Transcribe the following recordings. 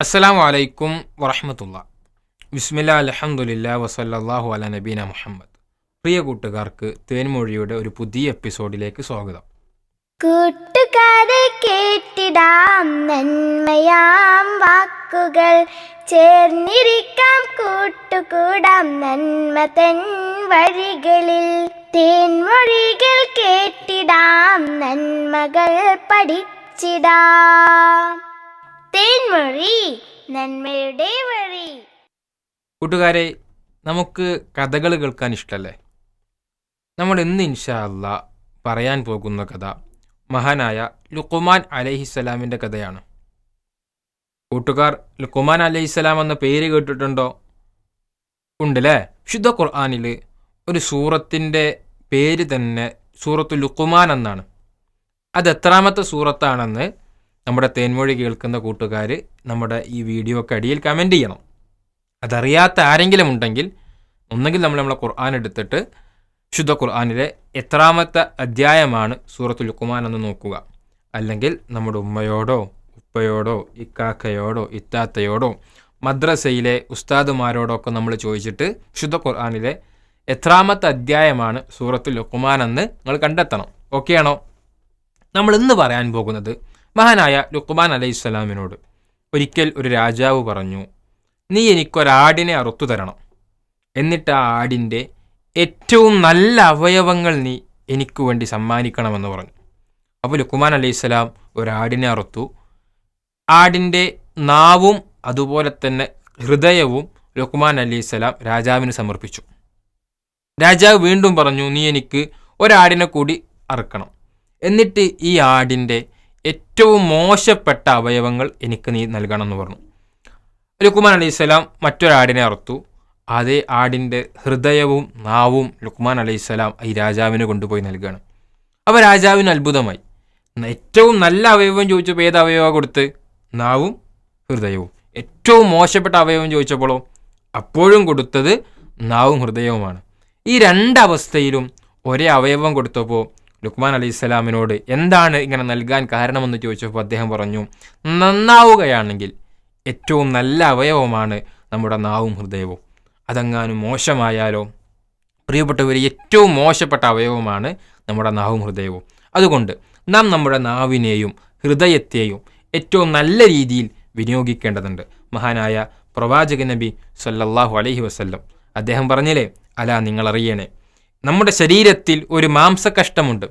അസ്സലാമു അലൈക്കും വറഹമത്തുള്ള. ബിസ്മില്ല അലഹമുല്ല വസല്ലാഹു അല നബീന മുഹമ്മദ്. പ്രിയ കൂട്ടുകാർക്ക് തേൻമൊഴിയുടെ ഒരു പുതിയ എപ്പിസോഡിലേക്ക് സ്വാഗതം. കൂട്ടുകാരെ കേട്ടിടാം നന്മയാം വാക്കുകൾ. ചേർന്നിരിക്കാം കൂട്ടുകൂടാം നന്മ തൻ വഴികളിൽ. തേൻമൊഴികൾ കേട്ടിടാം നന്മകൾ പഠിച്ചിടാം. നന്മയുടെ വഴി. കൂട്ടുകാരെ നമുക്ക് കഥകൾ കേൾക്കാൻ ഇഷ്ടമല്ലേ നമ്മൾ ഇന്ന് ഇൻഷാ അല്ല പറയാൻ പോകുന്ന കഥ മഹാനായ ലുക്കുമാൻ അലഹിസ്സലാമിന്റെ കഥയാണ്. കൂട്ടുകാർ ലുക്കുമാൻ അലഹിസ്സലാം എന്ന പേര് കേട്ടിട്ടുണ്ടോ? ഉണ്ടല്ലേ? ശുദ്ധ ഖുർആാനിൽ ഒരു സൂറത്തിന്റെ പേര് തന്നെ സൂറത്ത് ലുക്കുമാൻ എന്നാണ്. അത് എത്രാമത്തെ സൂറത്താണെന്ന് നമ്മുടെ തേൻമൊഴി കേൾക്കുന്ന കൂട്ടുകാർ നമ്മുടെ ഈ വീഡിയോ ഒക്കെ അടിയിൽ കമന്റ് ചെയ്യണം. അതറിയാത്ത ആരെങ്കിലും ഉണ്ടെങ്കിൽ ഒന്നെങ്കിൽ നമ്മൾ നമ്മളെ ഖുർആൻ എടുത്തിട്ട് ശുദ്ധ ഖുർആാനിലെ എത്രാമത്തെ അധ്യായമാണ് സൂറത്തുൽ ലുക്കുമാൻ എന്ന് നോക്കുക. അല്ലെങ്കിൽ നമ്മുടെ ഉമ്മയോടോ ഉപ്പയോടോ ഇക്കാക്കയോടോ ഇത്താത്തയോടോ മദ്രസയിലെ ഉസ്താദുമാരോടോ ഒക്കെ നമ്മൾ ചോദിച്ചിട്ട് ശുദ്ധ ഖുർആാനിലെ എത്രാമത്തെ അധ്യായമാണ് സൂറത്തുൽ ലുക്കുമാൻ എന്ന് നിങ്ങൾ കണ്ടെത്തണം. ഓക്കെയാണോ നമ്മൾ ഇന്ന് പറയാൻ പോകുന്നത് മഹാനായ ലുക്മാൻ അലൈഹിസ്സലാമിനോട് ഒരിക്കൽ ഒരു രാജാവ് പറഞ്ഞു നീ എനിക്കൊരാടിനെ അറുത്തു തരണം. എന്നിട്ട് ആ ആടിന്റെ ഏറ്റവും നല്ല അവയവങ്ങൾ നീ എനിക്ക് വേണ്ടി സമ്മാനിക്കണമെന്ന് പറഞ്ഞു. അപ്പോൾ ലുക്കുമാൻ അലൈഹിസ്സലാം ഒരാടിനെ അറുത്തു. ആടിന്റെ നാവും അതുപോലെ തന്നെ ഹൃദയവും ലുക്കുമാൻ അലൈഹിസ്സലാം രാജാവിന് സമർപ്പിച്ചു. രാജാവ് വീണ്ടും പറഞ്ഞു നീ എനിക്ക് ഒരാടിനെ കൂടി അറുക്കണം. എന്നിട്ട് ഈ ആടിന്റെ ഏറ്റവും മോശപ്പെട്ട അവയവങ്ങൾ എനിക്ക് നീ നൽകണം എന്ന് പറഞ്ഞു ലുക്കുമാൻ അലൈഹിസ്സലാം മറ്റൊരാടിനെ അറുത്തു. അതേ ആടിന്റെ ഹൃദയവും നാവും ലുക്മാൻ അലൈഹിസ്സലാം ഈ രാജാവിന് കൊണ്ടുപോയി നൽകുകയാണ് അപ്പോൾ രാജാവിന് അത്ഭുതമായി. ഏറ്റവും നല്ല അവയവം ചോദിച്ചപ്പോൾ ഏത് അവയവം കൊടുത്ത്? നാവും ഹൃദയവും. ഏറ്റവും മോശപ്പെട്ട അവയവം ചോദിച്ചപ്പോഴോ അപ്പോഴും കൊടുത്തത് നാവും ഹൃദയവുമാണ്. ഈ രണ്ടവസ്ഥയിലും ഒരേ അവയവം കൊടുത്തപ്പോൾ ലുക്മാൻ അലി ഇസ്ലാമിനോട് എന്താണ് ഇങ്ങനെ നൽകാൻ കാരണമെന്ന് ചോദിച്ചപ്പോൾ അദ്ദേഹം പറഞ്ഞു നന്നാവുകയാണെങ്കിൽ ഏറ്റവും നല്ല അവയവമാണ് നമ്മുടെ നാവും ഹൃദയവും. അതെങ്ങാനും മോശമായാലോ? പ്രിയപ്പെട്ടവർ ഏറ്റവും മോശപ്പെട്ട അവയവമാണ് നമ്മുടെ നാവും ഹൃദയവും. അതുകൊണ്ട് നാം നമ്മുടെ നാവിനെയും ഹൃദയത്തെയും ഏറ്റവും നല്ല രീതിയിൽ വിനിയോഗിക്കേണ്ടതുണ്ട്. മഹാനായ പ്രവാചക നബി സല്ലല്ലാഹു അലൈഹി വസല്ലം അദ്ദേഹം പറഞ്ഞില്ലേ അല നിങ്ങൾ അറിയണേ നമ്മുടെ ശരീരത്തിൽ ഒരു മാംസകഷ്ടമുണ്ട്.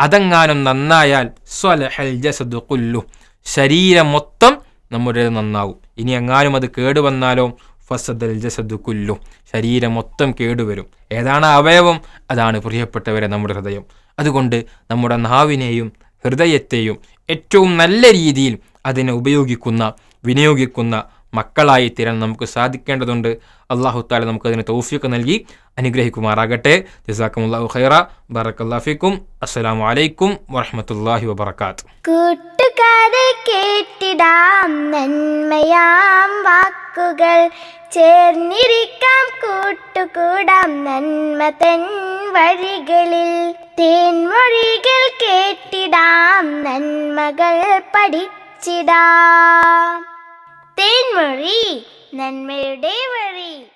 അതെങ്ങാനും നന്നായാൽ സ്വലഹൽ ജസദു കുല്ലു. ശരീരം മൊത്തം നമ്മുടെ നന്നാവും. ഇനി എങ്ങാനും അത് കേടുവന്നാലോ ഫസദൽ ജസദു കുല്ലു. ശരീരം മൊത്തം കേടുവരും ഏതാണ് അവയവം? അതാണ് പ്രിയപ്പെട്ടവരെ നമ്മുടെ ഹൃദയം. അതുകൊണ്ട് നമ്മുടെ നാവിനെയും ഹൃദയത്തെയും ഏറ്റവും നല്ല രീതിയിൽ അതിനെ ഉപയോഗിക്കുന്ന വിനിയോഗിക്കുന്ന മക്കളായി തീരാൻ നമുക്ക് സാധിക്കേണ്ടതുണ്ട്. അള്ളാഹു താല നമുക്ക് അതിന് തൗഫീഖ് നൽകി അനുഗ്രഹിക്കുമാറാകട്ടെ. ജസാക്കുമുല്ലാഹു ഖൈറ. ബറക്കല്ലാഫിക്കും അസ്സലാമു വലൈക്കും വറഹമത്തല്ലാഹി വബർക്കാത്ത് കൂട്ടുകാരെ കേട്ടിടാം നന്മയാം വാക്കുകൾ. ചേർന്നിരിക്കാം കൂട്ടുകൂടാം നന്മ തൻ വഴികളിൽ. തേൻമൊഴികൾ കേട്ടിടാം നന്മകൾ പഠിച്ചിടാം. തേൻമൊഴി നന്മയുടെ വഴി.